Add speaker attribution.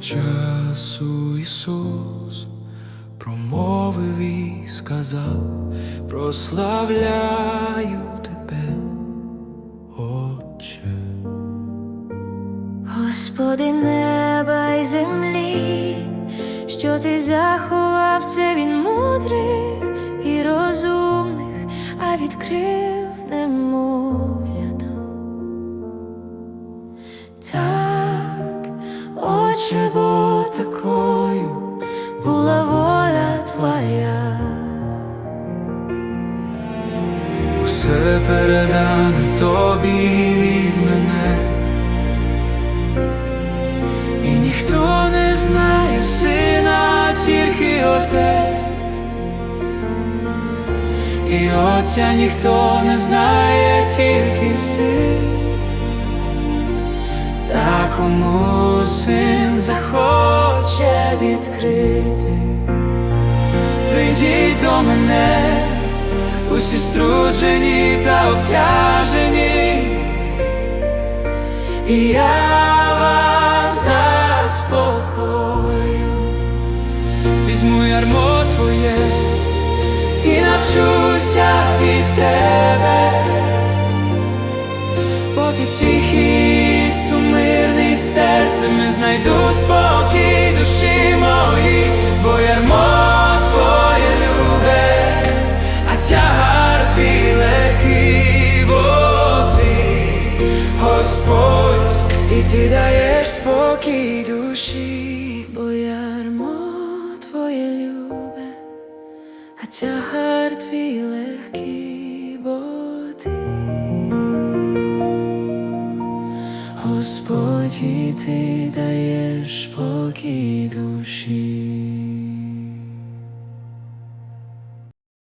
Speaker 1: часу Ісус промовив і сказав, прославляю тебе, Отче.
Speaker 2: Господи неба й землі, що ти заховав це він мудрих і розумних, а відкрив немовлятам. Отче, бо такою була воля Твоя.
Speaker 1: Усе передане тобі від мене, і ніхто не знає сина, тільки отець, і отця ніхто не знає, тільки син. Та син захоче відкрити, прийдіть до мене, усі струджені та обтяжені, і я вас заспокою, візьму ярмо твоє і навчуся від тебе, бо ти знайду спокій душі моїй, бо ярмо твоє любе, а тягар твій легкий, бо ти Господь, і ти даєш спокій душі,
Speaker 2: Бо ярмо твоє любе, а тягар твій легкий,
Speaker 1: Господь, і ти даєш спокій душі.